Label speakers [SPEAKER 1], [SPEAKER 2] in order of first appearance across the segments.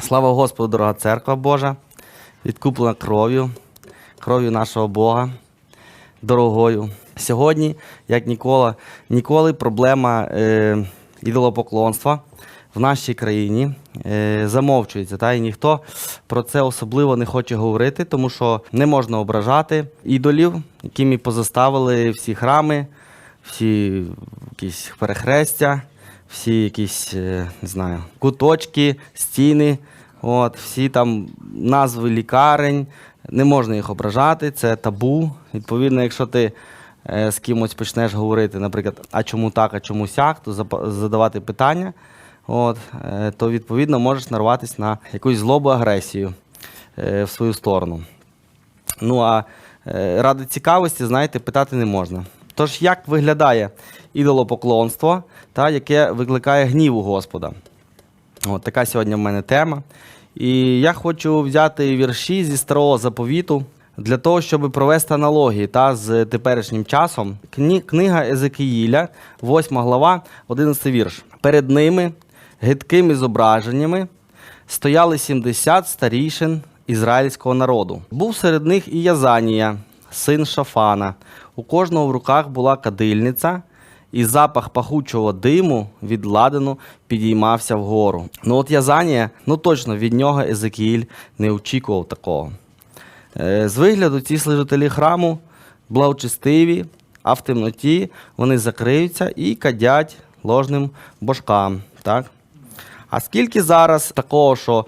[SPEAKER 1] Слава Господу, дорога церква Божа, відкуплена кров'ю, кров'ю нашого Бога, дорогою. Сьогодні, як ніколи, ніколи проблема е, ідолопоклонства в нашій країні е, замовчується. Та? І ніхто про це особливо не хоче говорити, тому що не можна ображати ідолів, якими позаставили всі храми, всі якісь перехрестя, всі якісь, е, не знаю, куточки, стіни, от, всі там назви лікарень. Не можна їх ображати, це табу. Відповідно, якщо ти е, з кимось почнеш говорити, наприклад, а чому так, а чому сяк, то задавати питання, от, е, то відповідно можеш нарватися на якусь злобу, агресію в свою сторону. Ну а ради цікавості, знаєте, питати не можна. Тож, як виглядає ідолопоклонство, та, яке викликає гнів у Господа? От така сьогодні в мене тема. І я хочу взяти вірші зі старого заповіту для того, щоб провести аналогії та, з теперішнім часом. Книга Езекиїля, 8 глава, 11 вірш. Перед ними гидкими зображеннями стояли 70 старішин ізраїльського народу. Був серед них і Язанія, син Шафана. У кожного в руках була кадильниця, і запах пахучого диму від ладану підіймався вгору. Ну от Язанія, ну точно від нього Езекіїль не очікував такого. Е, З вигляду ці служителі храму благочестиві, а в темноті вони закриються і кадять ложним божкам. Так? А скільки зараз такого, що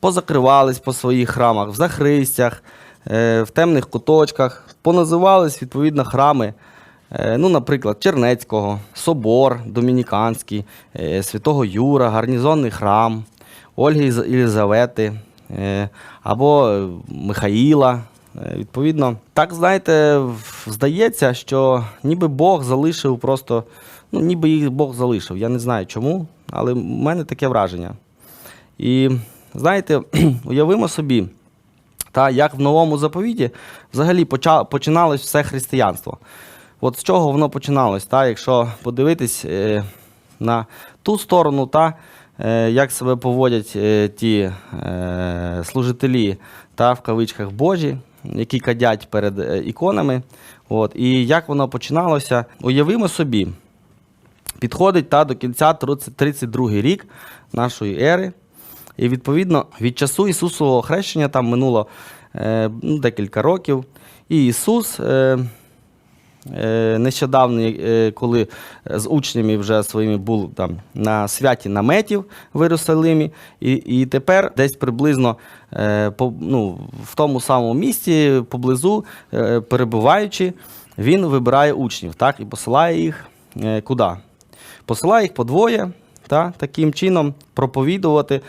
[SPEAKER 1] позакривались по своїх храмах, в захристях, е, в темних куточках, поназивались відповідно храми, е, ну, наприклад, Чернецького, Собор Домініканський, е, Святого Юра, гарнізонний храм, Ольги Із- Єлизавети е, або Михаїла. Відповідно, так знаєте, здається, що ніби Бог залишив просто, ну ніби їх Бог залишив. Я не знаю чому, але в мене таке враження. І знаєте, уявимо собі, та як в новому заповіті взагалі починалось все християнство. От з чого воно починалось, та, якщо подивитись е, на ту сторону, та, е, як себе поводять е, ті е, служителі та, в кавичках Божі, які кадять перед е, іконами. От, і як воно починалося, уявимо собі, підходить та, до кінця 30 32 рік нашої ери. І відповідно від часу Ісусового хрещення там минуло е, ну, декілька років. І Ісус е, е, нещодавно, е, коли з учнями вже своїми був там на святі наметів в Єрусалимі, і, і тепер десь приблизно е, по, ну, в тому самому місці, поблизу, е, перебуваючи, він вибирає учнів так, і посилає їх е, куди? Посилає їх по двоє, та, таким чином проповідувати,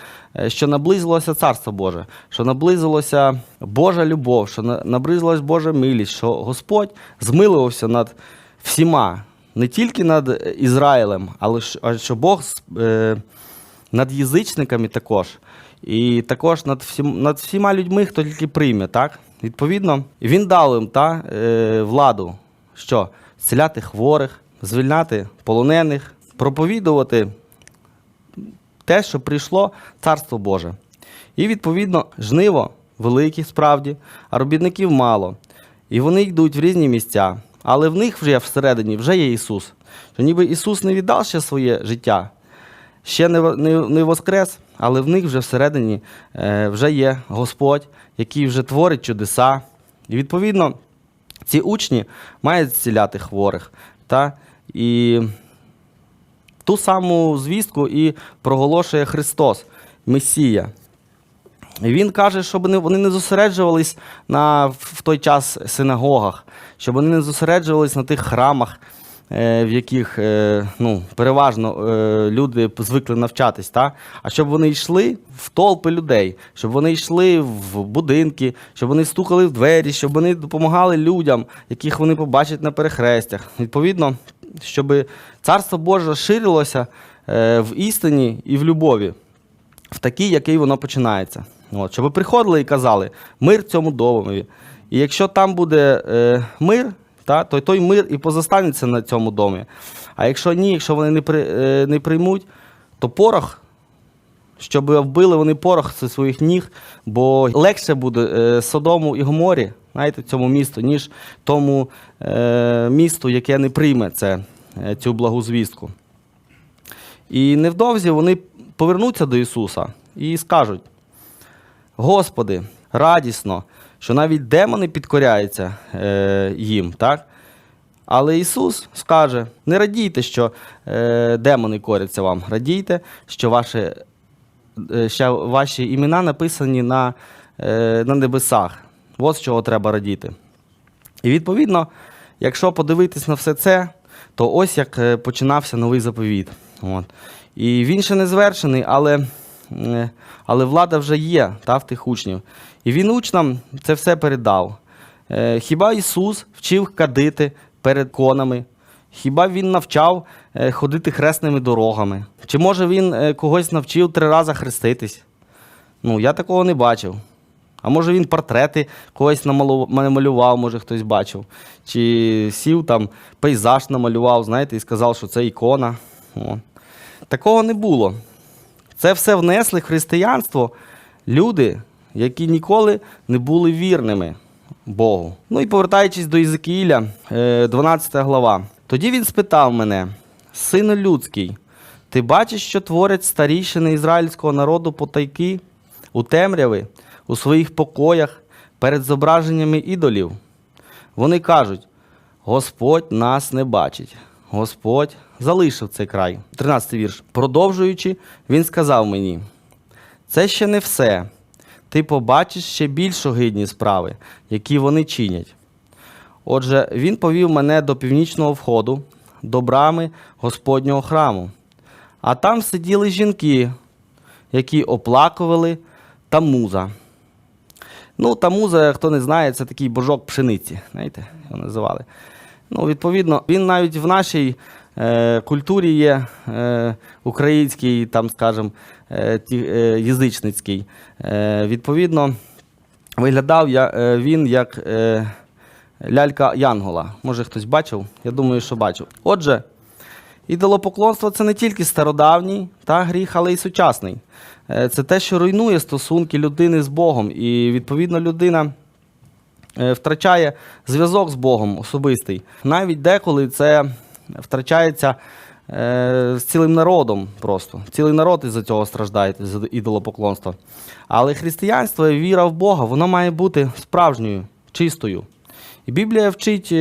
[SPEAKER 1] що наблизилося Царство Боже, що наблизилося Божа любов, що на- наблизилась Божа милість, що Господь змилувався над всіма, не тільки над Ізраїлем, але що Бог е, над язичниками також. І також над, всім, над всіма людьми, хто тільки прийме. Так? Відповідно, він дав їм та, е, владу, що зціляти хворих, звільняти полонених, проповідувати те, що прийшло Царство Боже. І відповідно жниво велике справді, а робітників мало. І вони йдуть в різні місця. Але в них вже всередині вже є Ісус. Що ніби Ісус не віддав ще своє життя, ще не, не, не воскрес, але в них вже всередині е, вже є Господь, який вже творить чудеса. І відповідно ці учні мають зціляти хворих. Та? І ту саму звістку і проголошує Христос, Месія. Він каже, щоб вони, не зосереджувались на в той час синагогах, щоб вони не зосереджувались на тих храмах, е, в яких е, ну, переважно е, люди звикли навчатись, та? а щоб вони йшли в толпи людей, щоб вони йшли в будинки, щоб вони стукали в двері, щоб вони допомагали людям, яких вони побачать на перехрестях. Відповідно, щоб Царство Боже ширилося е, в істині і в любові в такій, який воно починається. От, щоб приходили і казали мир цьому домові. І якщо там буде е, мир, та, то той мир і позастанеться на цьому домі. А якщо ні, якщо вони не, при, е, не приймуть, то порох щоб вбили вони порох зі своїх ніг, бо легше буде е, Содому і Гоморі, знаєте, цьому місту, ніж тому е, місту, яке не прийме це, е, цю благу звістку. І невдовзі вони повернуться до Ісуса і скажуть: Господи, радісно, що навіть демони підкоряються е, їм, так? Але Ісус скаже: не радійте, що е, демони коряться вам, радійте, що ваші, е, що ваші імена написані на, е, на небесах. От з чого треба радіти. І відповідно, якщо подивитись на все це, то ось як е, починався новий заповіт. От. І він ще не звершений, але, е, але влада вже є та, в тих учнів. І він учням це все передав. Е, Хіба Ісус вчив кадити перед конами? Хіба Він навчав ходити хресними дорогами? Чи може він когось навчив три рази хреститись? Ну, я такого не бачив. А може він портрети когось намалював, може хтось бачив. Чи сів там пейзаж намалював, знаєте, і сказав, що це ікона. О. Такого не було. Це все внесли в християнство люди, які ніколи не були вірними Богу. Ну і повертаючись до Єзекіїля, е, 12 глава. Тоді він спитав мене, сину людський, ти бачиш, що творять старішини ізраїльського народу потайки у темряви, у своїх покоях перед зображеннями ідолів? Вони кажуть: Господь нас не бачить, Господь залишив цей край. 13 вірш. Продовжуючи, він сказав мені: це ще не все. Ти побачиш ще більш огидні справи, які вони чинять. Отже, він повів мене до північного входу, до брами Господнього храму. А там сиділи жінки, які оплакували Тамуза. Ну, Тамуза, хто не знає, це такий божок пшениці, знаєте, його називали. Ну, відповідно, він навіть в нашій е, культурі є е, український, там, скажімо, е, е, язичницький. Е, відповідно, виглядав я, е, він як е, лялька Янгола. Може, хтось бачив? Я думаю, що бачив. Отже, ідолопоклонство це не тільки стародавній та гріх, але й сучасний. Е, Це те, що руйнує стосунки людини з Богом. І відповідно людина е, втрачає зв'язок з Богом особистий. Навіть деколи це втрачається е, з цілим народом просто. Цілий народ із-за цього страждає, з ідолопоклонства. Але християнство і віра в Бога, вона має бути справжньою, чистою. І Біблія вчить,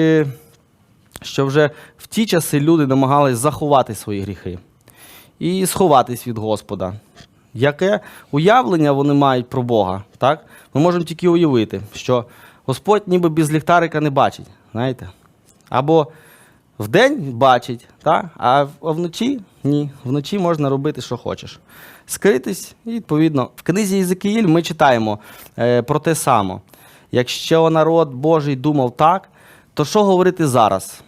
[SPEAKER 1] що вже в ті часи люди намагались заховати свої гріхи і сховатись від Господа. Яке уявлення вони мають про Бога? Так? Ми можемо тільки уявити, що Господь ніби без ліхтарика не бачить. Знаєте? Або вдень бачить, так? а вночі ні. Вночі можна робити, що хочеш. Скритись, і відповідно, в книзі Єзекіїль ми читаємо е, про те саме. Якщо народ Божий думав так, то що говорити зараз?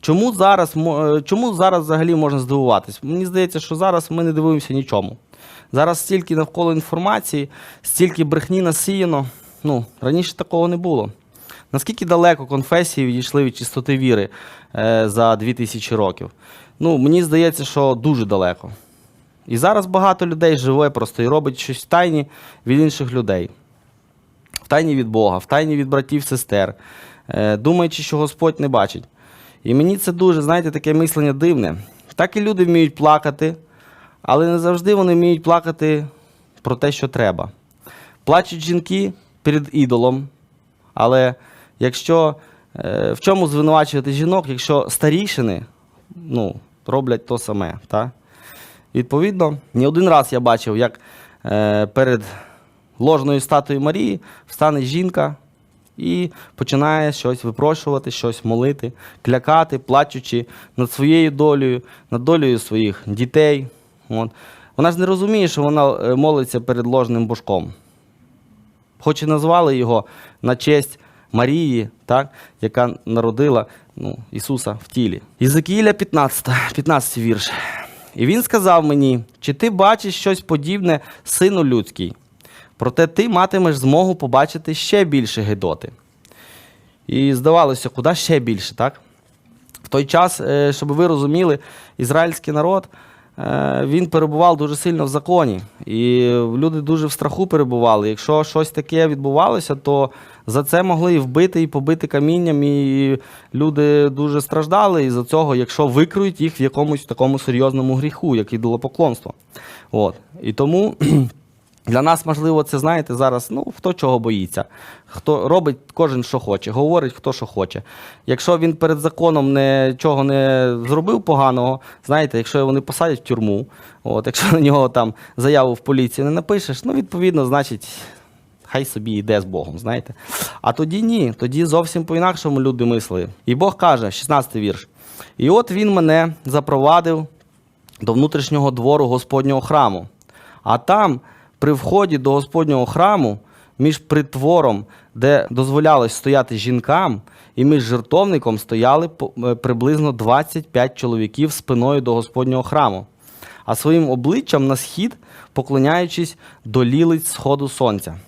[SPEAKER 1] Чому зараз, е, чому зараз взагалі можна здивуватись? Мені здається, що зараз ми не дивуємося нічому. Зараз стільки навколо інформації, стільки брехні насіяно. Ну, раніше такого не було. Наскільки далеко конфесії відійшли від чистоти віри е, за 2000 років? Ну, мені здається, що дуже далеко. І зараз багато людей живе просто і робить щось в тайні від інших людей. В тайні від Бога, в тайні від братів, сестер, е, думаючи, що Господь не бачить. І мені це дуже, знаєте, таке мислення дивне. Так і люди вміють плакати, але не завжди вони вміють плакати про те, що треба. Плачуть жінки перед ідолом, але якщо е, в чому звинувачувати жінок, якщо старішини ну, роблять то саме. Та? Відповідно, не один раз я бачив, як е, перед ложною статуєю Марії встане жінка і починає щось випрошувати, щось молити, клякати, плачучи над своєю долею, над долею своїх дітей. От. Вона ж не розуміє, що вона е, молиться перед ложним божком. Хоч і назвали його на честь Марії, так, яка народила ну, Ісуса в тілі. Єзекіїля 15, 15 вірш. І він сказав мені: чи ти бачиш щось подібне, сину людський? Проте ти матимеш змогу побачити ще більше Гедоти. І здавалося, куди ще більше, так? В той час, е, щоб ви розуміли, ізраїльський народ він перебував дуже сильно в законі. І люди дуже в страху перебували. Якщо щось таке відбувалося, то за це могли і вбити, і побити камінням, і люди дуже страждали із-за цього, якщо викрують їх в якомусь такому серйозному гріху, як ідолопоклонство. От. І тому. Для нас, можливо, це знаєте зараз, ну хто чого боїться, хто робить кожен, що хоче, говорить хто що хоче. Якщо він перед законом нічого не зробив поганого, знаєте, якщо його не посадять в тюрму, от, якщо на нього там заяву в поліцію не напишеш, ну відповідно, значить. Хай собі йде з Богом, знаєте. А тоді ні, тоді зовсім по-інакшому люди мислили. І Бог каже, 16-й вірш. І от він мене запровадив до внутрішнього двору Господнього храму. А там, при вході до Господнього храму, між притвором, де дозволялось стояти жінкам, і між жертовником стояли е, приблизно 25 чоловіків спиною до Господнього храму, а своїм обличчям на схід, поклоняючись до лілиць сходу сонця.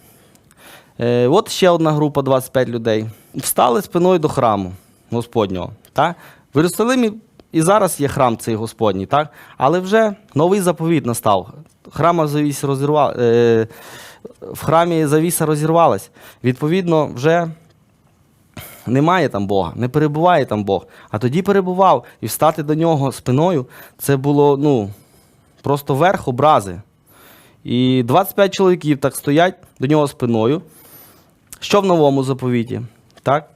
[SPEAKER 1] Е, от ще одна група 25 людей. Встали спиною до храму Господнього. Так? В Єрусалимі і зараз є храм цей Господній, так? але вже новий заповіт настав. Храма завіс розірва... е, в храмі завіса розірвалась. Відповідно, вже немає там Бога, не перебуває там Бог. А тоді перебував і встати до нього спиною це було ну, просто верх образи. І 25 чоловіків так стоять до нього спиною. Що в новому заповіті? Так?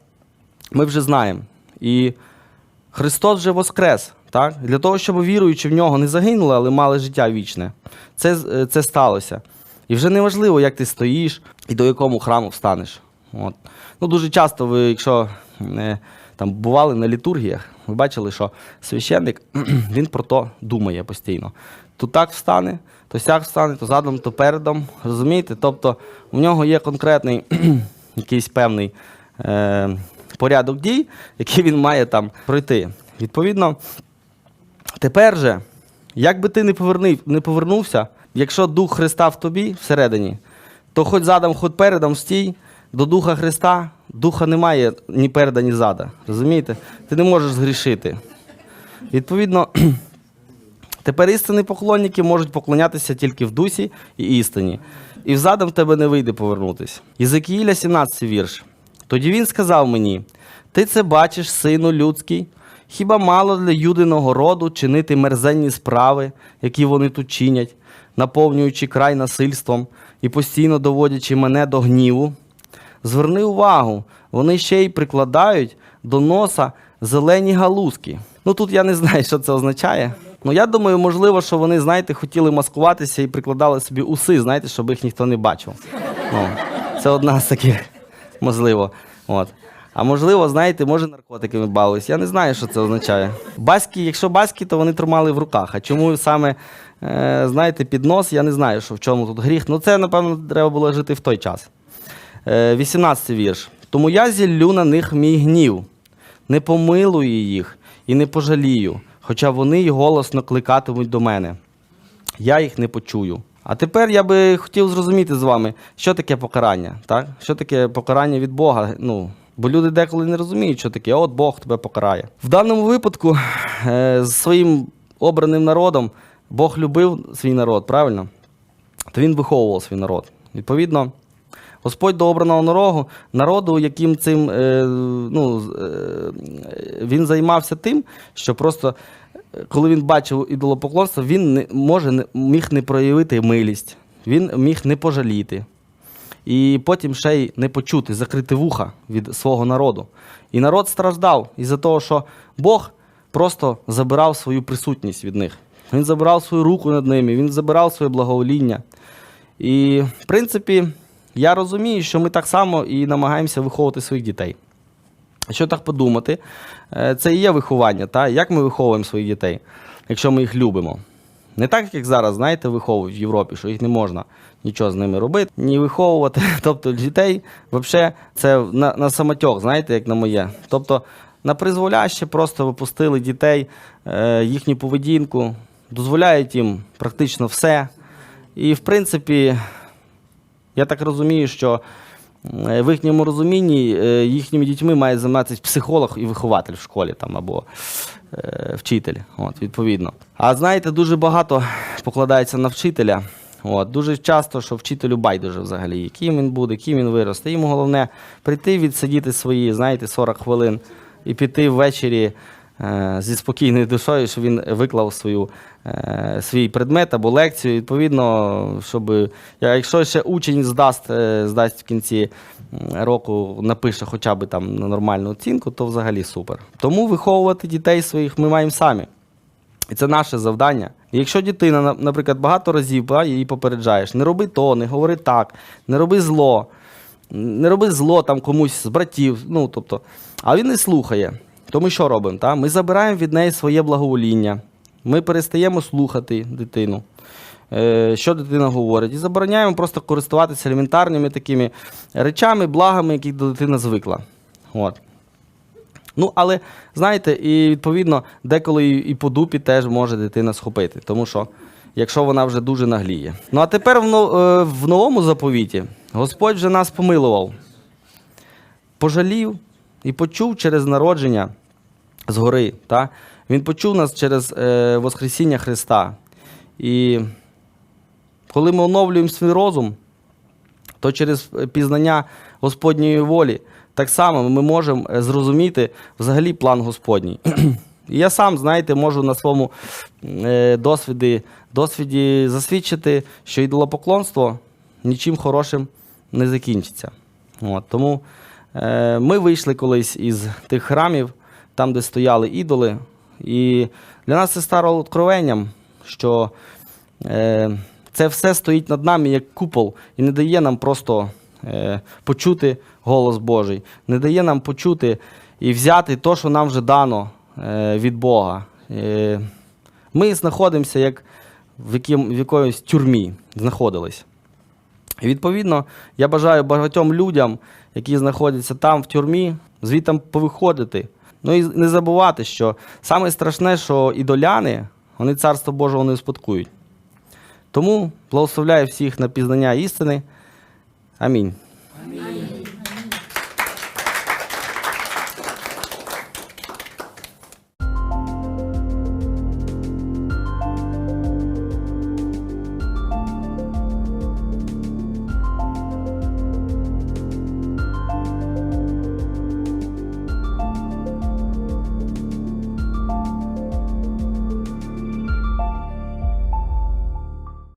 [SPEAKER 1] Ми вже знаємо. І Христос вже воскрес. Так? Для того, щоб віруючи в нього не загинули, але мали життя вічне. Це, е, це сталося. І вже не важливо, як ти стоїш і до якому храму встанеш. От. Ну, дуже часто ви, якщо е, там, бували на літургіях, ви бачили, що священник він про то думає постійно. То так встане, то сяк встане, то задом, то передом. Розумієте? Тобто в нього є конкретний якийсь певний е, порядок дій, який він має там пройти. Відповідно, тепер же, як би ти не, повернив, не повернувся, якщо Дух Христа в тобі всередині, то хоч задом, хоч передом стій, до Духа Христа Духа немає ні переда, ні зада. Розумієте? Ти не можеш згрішити. Відповідно, тепер істинні поклонники можуть поклонятися тільки в дусі і істині. І взадом в тебе не вийде повернутися. Єзекіїля 17 вірш. Тоді він сказав мені: Ти це бачиш, сину людський? Хіба мало для юдиного роду чинити мерзенні справи, які вони тут чинять, наповнюючи край насильством і постійно доводячи мене до гніву? Зверни увагу, вони ще й прикладають до носа зелені галузки. Ну тут я не знаю, що це означає. Ну я думаю, можливо, що вони, знаєте, хотіли маскуватися і прикладали собі уси, знаєте, щоб їх ніхто не бачив. Ну, це одна з таких, можливо. От. А можливо, знаєте, може наркотиками бавились. Я не знаю, що це означає. Баськи, якщо баськи, то вони тримали в руках. А чому саме, е, знаєте, під нос, я не знаю, що в чому тут гріх. Ну це, напевно, треба було жити в той час. Е, 18 вірш. Тому я зіллю на них мій гнів, не помилую їх і не пожалію, хоча вони й голосно кликатимуть до мене. Я їх не почую. А тепер я би хотів зрозуміти з вами, що таке покарання, так? Що таке покарання від Бога? Ну, бо люди деколи не розуміють, що таке, от Бог тебе покарає. В даному випадку е, з своїм обраним народом Бог любив свій народ, правильно? То він виховував свій народ. Відповідно, Господь до обраного народу, народу, яким цим е, ну, е, він займався тим, що просто коли він бачив ідолопоклонство, він не може не міг не проявити милість, він міг не пожаліти. І потім ще й не почути, закрити вуха від свого народу. І народ страждав із-за того, що Бог просто забирав свою присутність від них. Він забирав свою руку над ними, він забирав своє благовоління. І, в принципі, я розумію, що ми так само і намагаємося виховувати своїх дітей. Якщо так подумати, е, це і є виховання. Та? Як ми виховуємо своїх дітей, якщо ми їх любимо? Не так, як зараз, знаєте, виховують в Європі, що їх не можна нічого з ними робити, ні виховувати. Тобто дітей взагалі це на, на самотьок, знаєте, як на моє. Тобто на призволяще просто випустили дітей, е, їхню поведінку, дозволяють їм практично все. І в принципі, я так розумію, що в їхньому розумінні е, їхніми дітьми має займатися психолог і вихователь в школі там або е, вчитель. От, відповідно. А знаєте, дуже багато покладається на вчителя. От, дуже часто, що вчителю байдуже взагалі, яким він буде, ким він виросте. Йому головне прийти, відсидіти свої, знаєте, 40 хвилин і піти ввечері е, зі спокійною душою, що він виклав свою, е, свій предмет або лекцію. Відповідно, щоб якщо ще учень здасть, е, здасть в кінці року, напише хоча б там нормальну оцінку, то взагалі супер. Тому виховувати дітей своїх ми маємо самі. І це наше завдання. Якщо дитина, на- наприклад, багато разів її попереджаєш, не роби то, не говори так, не роби зло, не роби зло там комусь з братів, ну тобто, а він не слухає. То ми що робимо? Та? Ми забираємо від неї своє благовоління, ми перестаємо слухати дитину, е, що дитина говорить, і забороняємо просто користуватися елементарними такими речами, благами, які до дитини звикла. От. Ну, але знаєте, і відповідно, деколи і по дупі теж може дитина схопити, тому що якщо вона вже дуже нагліє. Ну а тепер в, е, новому заповіті Господь вже нас помилував, пожалів і почув через народження згори. Та? Він почув нас через е, Воскресіння Христа. І коли ми оновлюємо свій розум, то через е, пізнання Господньої волі так само ми можемо е, зрозуміти взагалі план Господній. І я сам, знаєте, можу на своєму досвіді, досвіді засвідчити, що ідолопоклонство нічим хорошим не закінчиться. От, тому е, ми вийшли колись із тих храмів, там, де стояли ідоли. І для нас це стало откровенням, що е, це все стоїть над нами як купол і не дає нам просто е, почути голос Божий, не дає нам почути і взяти те, що нам вже дано е, від Бога. Е, ми знаходимося як в, яким, в якоїсь тюрмі знаходились. І відповідно, я бажаю багатьом людям, які знаходяться там в тюрмі, звідти повиходити. Ну і не забувати, що саме страшне, що ідоляни, вони царство Божого не успадкують. Тому благословляю всіх на пізнання істини. Амінь.